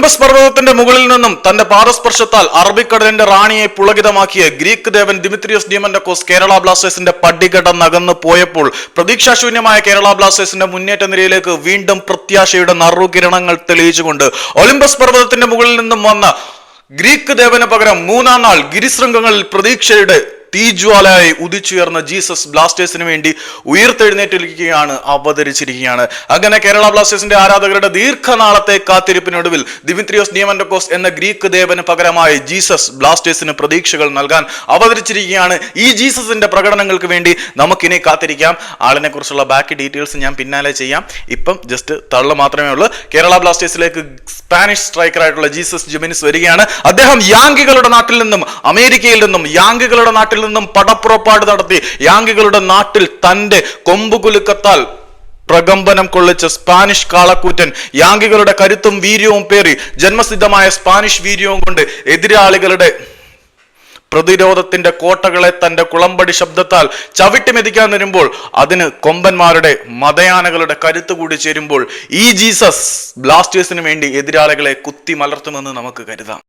Olympus പർവതത്തിന്റെ മുകളിൽ നിന്നും തന്റെ പാദസ്പർശത്താൽ അറബിക്കടലിന്റെ റാണിയെ പുളകിതമാക്കിയ ഗ്രീക്ക് ദേവൻ ദിമിത്രിയോസ് ഡിയമൻഡക്കോസ് കേരള ബ്ലാസ്റ്റേഴ്സിന്റെ പടികട നകന്നു പോയപ്പോൾ പ്രതീക്ഷാശൂന്യമായ കേരള ബ്ലാസ്റ്റേഴ്സിന്റെ മുന്നേറ്റ നിരയിലേക്ക് വീണ്ടും പ്രത്യാശയുടെ നറുകിരണങ്ങൾ തെളിയിച്ചുകൊണ്ട് ഒളിമ്പസ് പർവതത്തിന്റെ മുകളിൽ നിന്നും വന്ന ഗ്രീക്ക് ദേവന് പകരം മൂന്നാം നാൾ ഗിരിശൃംഗങ്ങളിൽ പ്രതീക്ഷയുടെ തീജ്വാലയായി ഉദിച്ചുയർന്ന ജീസസ് ബ്ലാസ്റ്റേഴ്സിന് വേണ്ടി ഉയർത്തെഴുന്നേറ്റിരിക്കുകയാണ് അവതരിച്ചിരിക്കുകയാണ്. അങ്ങനെ കേരള ബ്ലാസ്റ്റേഴ്സിന്റെ ആരാധകരുടെ ദീർഘനാളത്തെ കാത്തിരിപ്പിനൊടുവിൽ ദിമിത്രിയോസ് നിയമൻഡക്കോസ് എന്ന ഗ്രീക്ക് ദേവന് പകരമായി ജീസസ് ബ്ലാസ്റ്റേഴ്സിന് പ്രതീക്ഷകൾ നൽകാൻ അവതരിച്ചിരിക്കുകയാണ്. ഈ ജീസസിന്റെ പ്രകടനങ്ങൾക്ക് വേണ്ടി നമുക്കിനി കാത്തിരിക്കാം. ആളിനെ കുറിച്ചുള്ള ബാക്കി ഡീറ്റെയിൽസ് ഞാൻ പിന്നാലെ ചെയ്യാം. ഇപ്പം ജസ്റ്റ് തള്ളു മാത്രമേ ഉള്ളൂ. കേരള ബ്ലാസ്റ്റേഴ്സിലേക്ക് സ്പാനിഷ് സ്ട്രൈക്കർ ആയിട്ടുള്ള ജീസസ് ജിമിനിസ് വരികയാണ്. അദ്ദേഹം യാങ്കികളുടെ നാട്ടിൽ നിന്നും അമേരിക്കയിൽ നിന്നും യാങ്കികളുടെ നാട്ടിൽ നിന്നും പടപ്പുറപ്പാട് നടത്തി യാങ്കികളുടെ നാട്ടിൽ തന്റെ കൊമ്പുകുലുക്കത്താൽ പ്രകമ്പനം കൊള്ളിച്ച സ്പാനിഷ് കാളക്കൂറ്റൻ യാങ്കികളുടെ കരുത്തും വീര്യവും പേറി ജന്മസിദ്ധമായ സ്പാനിഷ് വീര്യവും കൊണ്ട് എതിരാളികളുടെ പ്രതിരോധത്തിന്റെ കോട്ടകളെ തന്റെ കുളമ്പടി ശബ്ദത്താൽ ചവിട്ടി മെതിക്കാൻ വരുമ്പോൾ അതിന് കൊമ്പന്മാരുടെ മതയാനകളുടെ കരുത്ത് കൂടി ചേരുമ്പോൾ ഈ ജീസസ് ബ്ലാസ്റ്റേഴ്സിന് വേണ്ടി എതിരാളികളെ കുത്തി മലർത്തുമെന്ന് നമുക്ക് കരുതാം.